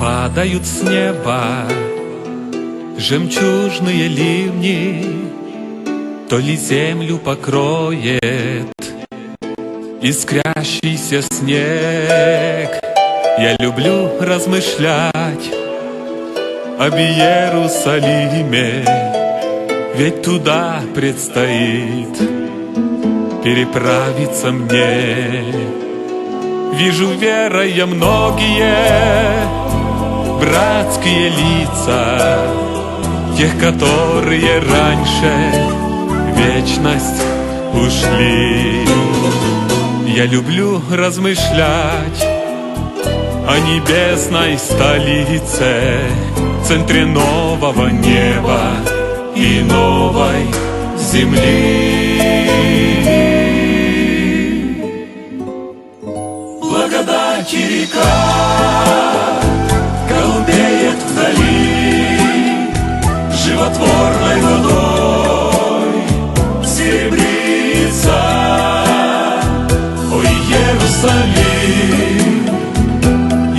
падают с неба Жемчужные ливни То ли землю покроет Искрящийся снег. Я люблю размышлять Об Иерусалиме Ведь туда предстоит Переправиться мне. Вижу верой я многие братские лица Тех, которые раньше вечность ушли. Я люблю размышлять о небесной столице Центре нового неба и новой земли. Благодать и река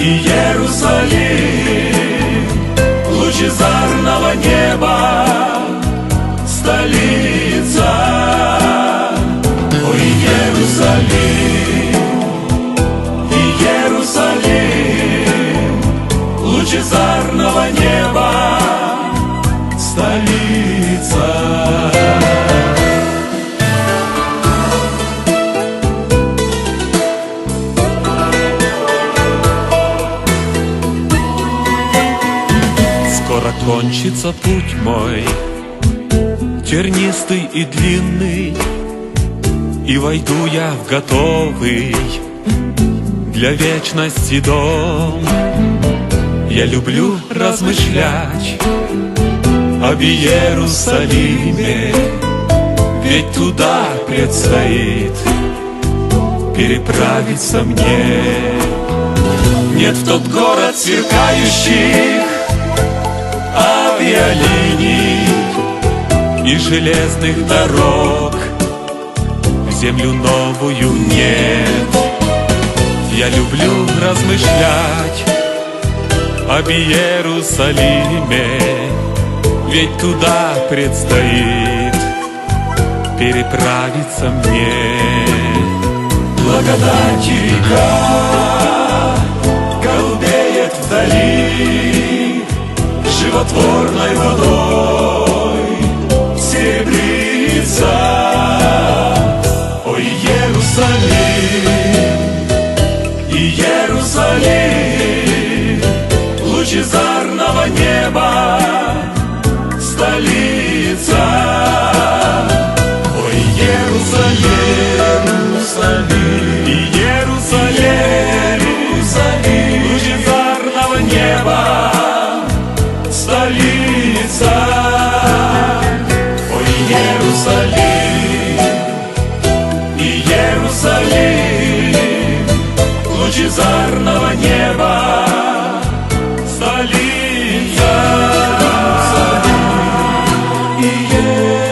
И Иерусалим. Лучезарного неба Столица. Ой, Иерусалим Иерусалим. Лучезарного неба столица. Скоро кончится путь мой, тернистый и длинный, и войду я в готовый для вечности дом. Я люблю размышлять об Иерусалиме, ведь туда предстоит переправиться мне. Нет в тот город сверкающих авиалиний и железных дорог, землю новую нет. Я люблю размышлять об Иерусалиме, ведь туда предстоит переправиться мне. Благодать река голубеет вдали, животворной водой. лучезарного неба Столица, столица. И есть